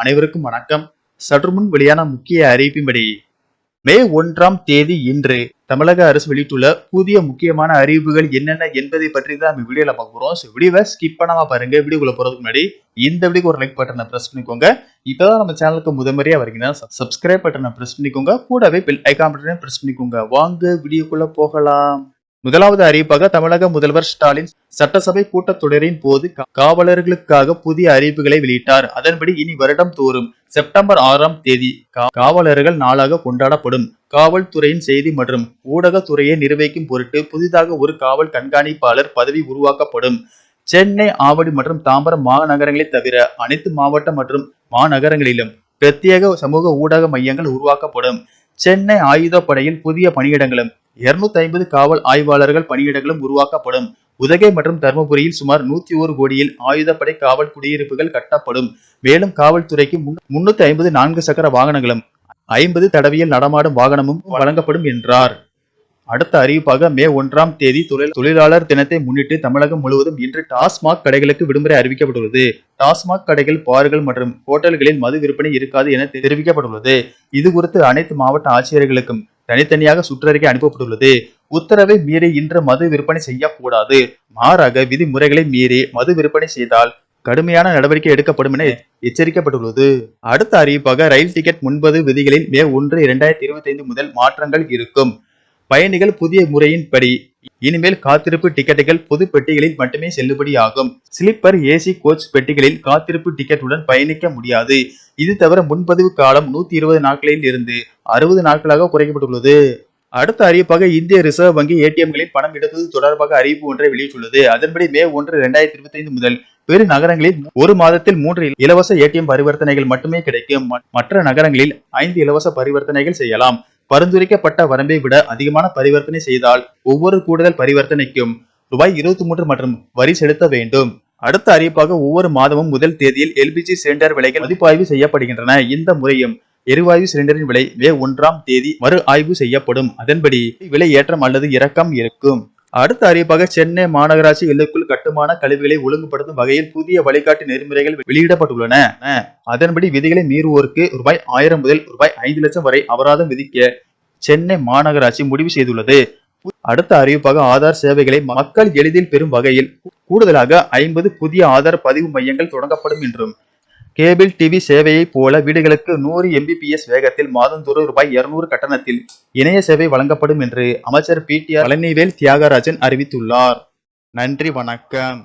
அனைவருக்கும் வணக்கம். சற்று முன் வெளியான முக்கிய அறிவிப்பின்படி மே ஒன்றாம் தேதி இன்று தமிழக அரசு வெளியிட்டுள்ள புதிய முக்கியமான அறிவிப்புகள் என்னென்ன என்பதை பற்றி தான் நம்ம வீடியோல பார்க்க போறோம். ஸோ வீடியோவை ஸ்கிப் பண்ணாம பாருங்க. வீடியோக்குள்ள போறதுக்கு முன்னாடி இந்த வீடியோக்கு ஒரு லைக் பட்டனை பிரஸ் பண்ணிக்கோங்க. இப்பதான் நம்ம சேனலுக்கு முதன்முறையா வரீங்கன்னா சப்ஸ்கிரைப் பட்டனை பிரஸ் பண்ணிக்கோங்க. கூடவே பெல் ஐகான் பட்டனை பிரஸ் பண்ணிக்கோங்க. வாங்க வீடியோக்குள்ள போகலாம். முதலாவது அறிவிப்பாக தமிழக முதல்வர் ஸ்டாலின் சட்டசபை கூட்டத்தொடரின் போது காவலர்களுக்காக புதிய அறிவிப்புகளை வெளியிட்டார். அதன்படி இனி வருடம் தோறும் செப்டம்பர் ஆறாம் தேதி கா- காவலர்கள் நாளாக கொண்டாடப்படும். காவல்துறையின் செய்தி மற்றும் ஊடகத்துறையை நிர்வகிக்கும் பொருட்டு புதிதாக ஒரு காவல் கண்காணிப்பாளர் பதவி உருவாக்கப்படும். சென்னை ஆவடி மற்றும் தாம்பரம் மாநகரங்களை தவிர அனைத்து மாவட்டம் மற்றும் மாநகரங்களிலும் பிரத்யேக சமூக ஊடக மையங்கள் உருவாக்கப்படும். சென்னை ஆயுதப்படையில் புதிய பணியிடங்களும் 250 ஐம்பது காவல் ஆய்வாளர்கள் பணியிடங்களும் உருவாக்கப்படும். உதகை மற்றும் தருமபுரியில் சுமார் நூத்தி ஒரு கோடியில் ஆயுதப்படை காவல் குடியிருப்புகள் கட்டப்படும். மேலும் காவல்துறைக்கு முன்னூத்தி ஐம்பது நான்கு சக்கர வாகனங்களும் ஐம்பது தடவியல் நடமாடும் வாகனமும் வழங்கப்படும் என்றார். அடுத்த அறிவிப்பாக மே ஒன்றாம் தேதி தொழில் தொழிலாளர் தினத்தை முன்னிட்டு தமிழகம் முழுவதும் இன்று டாஸ்மாக் கடைகளுக்கு விடுமுறை அறிவிக்கப்பட்டுள்ளது. டாஸ்மாக் கடைகள் பார்கள் மற்றும் ஹோட்டல்களில் மது விற்பனை இருக்காது என தெரிவிக்கப்பட்டுள்ளது. இது குறித்து அனைத்து மாவட்ட ஆட்சியர்களுக்கும் தனித்தனியாக சுற்றறிக்கை அனுப்பப்பட்டுள்ளது. உத்தரவை மீறி இன்று மது விற்பனை செய்யக்கூடாது. மாறாக விதிமுறைகளை மீறி மது விற்பனை செய்தால் கடுமையான நடவடிக்கை எடுக்கப்படும் என எச்சரிக்கப்பட்டுள்ளது. அடுத்த அறிவிப்பாக ரயில் டிக்கெட் முன்பது விதிகளில் மே ஒன்று இரண்டாயிரத்தி இருபத்தி ஐந்து முதல் மாற்றங்கள் இருக்கும். பயணிகள் புதிய முறையின்படி இனிமேல் காத்திருப்பு டிக்கெட்டுகள் பொது பெட்டிகளில் மட்டுமே செல்லுபடியாகும். ஸ்லிப்பர் ஏசி கோச் பெட்டிகளில் காத்திருப்பு டிக்கெட்டுடன் பயணிக்க முடியாது. இது தவிர முன்பதிவு காலம் நூத்தி இருபது நாட்களில் இருந்து அறுபது நாட்களாக குறைக்கப்பட்டுள்ளது. அடுத்த அறிவிப்பாக இந்திய ரிசர்வ் வங்கி ஏடிஎம்களில் பணம் எடுப்பது தொடர்பாக அறிவிப்பு ஒன்றை வெளியிட்டுள்ளது. அதன்படி மே ஒன்று இரண்டாயிரத்தி இருபத்தி ஐந்து முதல் பெரு நகரங்களில் ஒரு மாதத்தில் மூன்று இலவச ஏடிஎம் பரிவர்த்தனைகள் மட்டுமே கிடைக்கும். மற்ற நகரங்களில் ஐந்து இலவச பரிவர்த்தனைகள் செய்யலாம். பரிந்துரைக்கப்பட்ட வரம்பை விட அதிகமான பரிவர்த்தனை செய்தால் ஒவ்வொரு கூடுதல் பரிவர்த்தனைக்கும் ரூபாய் இருபத்தி மூன்று மற்றும் வரி செலுத்த வேண்டும். அடுத்த அறிவிப்பாக ஒவ்வொரு மாதமும் முதல் தேதியில் எல்பிஜி சிலிண்டர் விலைகள் மதிப்பாய்வு செய்யப்படுகின்றன. இந்த முறையும் எரிவாயு சிலிண்டரின் விலை மே ஒன்றாம் தேதி மறு ஆய்வு செய்யப்படும். அதன்படி விலை ஏற்றம் அல்லது இறக்கம் இருக்கும். அடுத்த அறிவிப்பாக சென்னை மாநகராட்சி எல்லைக்குள் கட்டுமான கழிவுகளை ஒழுங்குபடுத்தும் வகையில் புதிய வழிகாட்டு நெறிமுறைகள் வெளியிடப்பட்டுள்ளன. அதன்படி விதிகளை மீறுவோருக்கு ரூபாய் ஆயிரம் முதல் ரூபாய் ஐந்து லட்சம் வரை அபராதம் விதிக்க சென்னை மாநகராட்சி முடிவு செய்துள்ளது. அடுத்த அறிவிப்பாக ஆதார் சேவைகளை மக்கள் எளிதில் பெறும் வகையில் கூடுதலாக ஐம்பது புதிய ஆதார் பதிவு மையங்கள் தொடங்கப்படும் என்றும் கேபிள் டிவி சேவையைப் போல வீடுகளுக்கு நூறு எம்பிபிஎஸ் வேகத்தில் மாதந்தோறும் ரூபாய் இருநூறு கட்டணத்தில் இணைய சேவை வழங்கப்படும் என்று அமைச்சர் P T R Palanivel Thiagarajan அறிவித்துள்ளார். நன்றி வணக்கம்.